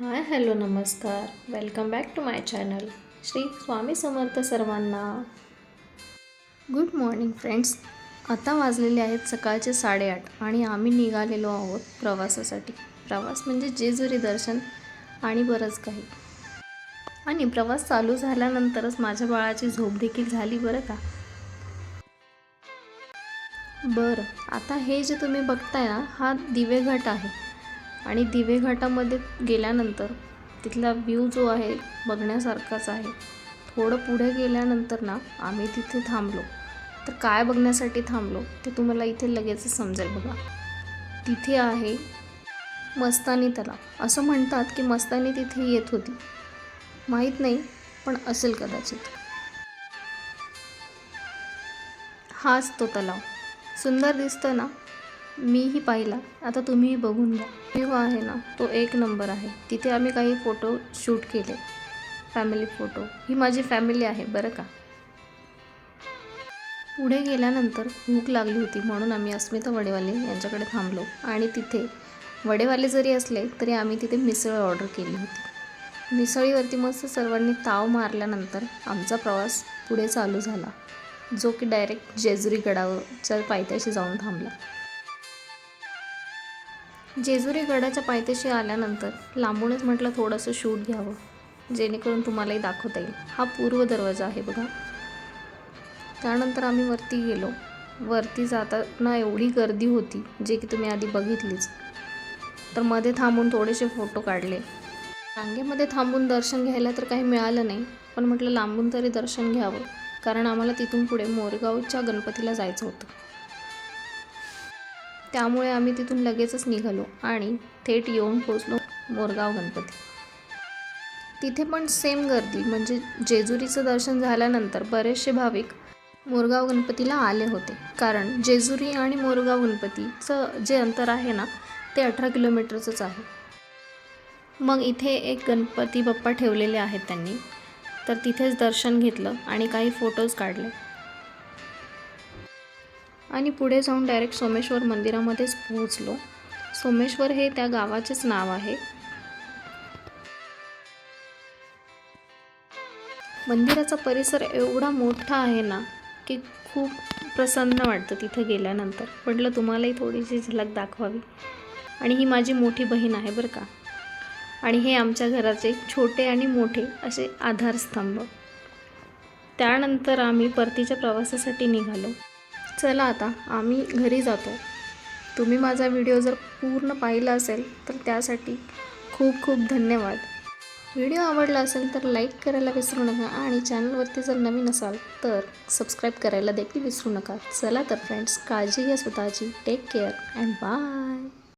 हाय hello नमस्कार. Welcome back to my channel Shri Swami Samarth सर्वांना. Good morning friends आता वाजलेले आहेत सकाळचे साडेआठ आणि आम्ही निघालेलो आहोत प्रवासासाठी. प्रवास म्हणजे जेजुरी दर्शन आणि बरंच काही. आणि प्रवास चालू झाल्यानंतरच माझ्या बाळाची झोप देखील झाली बरं का? बरं. आता हे जे तुम्ही बघताय ना हा दिवेघाट आहे. आणि दिवे घाटामध्ये गेल्यानंतर तिथला व्ह्यू जो आहे बघण्यासारखाच आहे. थोडं पुढे गेल्यानंतर ना आम्ही तिथे थांबलो. तर काय बघण्यासाठी थांबलो ते तुम्हाला इथे लगेच समजेल बघा. तिथे आहे मस्तानी तलाव. असं म्हणतात की मस्तानी तिथे येत होती. माहीत नाही पण असेल कदाचित. हाच तो तलाव. सुंदर दिसतं ना? मीही पाहिला. आता तुम्हीही बघून घ्या. व्ह्यू आहे ना तो एक नंबर आहे. तिथे आम्ही काही फोटो शूट केले. Family photo. ही माझी फॅमिली आहे बरं का? पुढे गेल्यानंतर भूक लागली होती म्हणून आम्ही अस्मिता वडेवाले यांच्याकडे थांबलो. आणि तिथे वडेवाले जरी असले तरी आम्ही तिथे मिसळ ऑर्डर केली होती. मिसळीवरती मस्त सर्वांनी ताव मारल्यानंतर आमचा प्रवास पुढे चालू झाला. जो की डायरेक्ट जेजुरी गडावरच्या पायथ्याशी जाऊन थांबला. जेजुरी गडाच्या पायथ्याशी आल्यानंतर लांबूनच म्हटलं थोडंसं शूट घ्यावं जेणेकरून तुम्हालाही दाखवता येईल. हा पूर्व दरवाजा आहे बघा. त्यानंतर आम्ही वरती गेलो. वरती जाताना एवढी गर्दी होती जे की तुम्ही आधी बघितलीच. तर मध्ये थांबून थोडेसे फोटो काढले. रांगेमध्ये थांबून दर्शन घ्यायला तर काही मिळालं नाही पण म्हटलं लांबून तरी दर्शन घ्यावं. कारण आम्हाला तिथून पुढे मोरगावच्या गणपतीला जायचं होतं. त्यामुळे आम्ही तिथून लगेचच निघालो आणि थेट येऊन पोचलो मोरगाव गणपती. तिथे पण सेम गर्दी म्हणजे जेजुरीचं दर्शन झाल्यानंतर बरेचसे भाविक मोरगाव गणपतीला आले होते. कारण जेजुरी आणि मोरगाव गणपतीचं जे अंतर आहे ना ते अठरा किलोमीटरचंच आहे. मग इथे एक गणपती बाप्पा ठेवलेले आहेत त्यांनी. तर तिथेच दर्शन घेतलं आणि काही फोटोज काढले. आणि पुढे जाऊन डायरेक्ट सोमेश्वर मंदिरामध्येच पोहोचलो. सोमेश्वर हे त्या गावाचेच नाव आहे. मंदिराचा परिसर एवढा मोठा आहे ना की खूप प्रसन्न वाटतं तिथं गेल्यानंतर. म्हटलं तुम्हालाही थोडीशी झलक दाखवावी. आणि ही माझी मोठी बहीण आहे बरं का. आणि हे आमच्या घराचे छोटे आणि मोठे असे आधारस्तंभ. त्यानंतर आम्ही परतीच्या प्रवासासाठी निघालो. चला आता आम्ही घरी जातो. तुम्ही माझा व्हिडिओ जर पूर्ण पाहिला असेल तर त्यासाठी खूप खूप धन्यवाद. व्हिडिओ आवडला असेल तर लाईक करायला विसरू नका आणि चॅनलवरती जर नवीन असाल तर सबस्क्राईब करायला देखील विसरू नका. चला तर फ्रेंड्स काळजी घ्या स्वतःची. Take care and bye.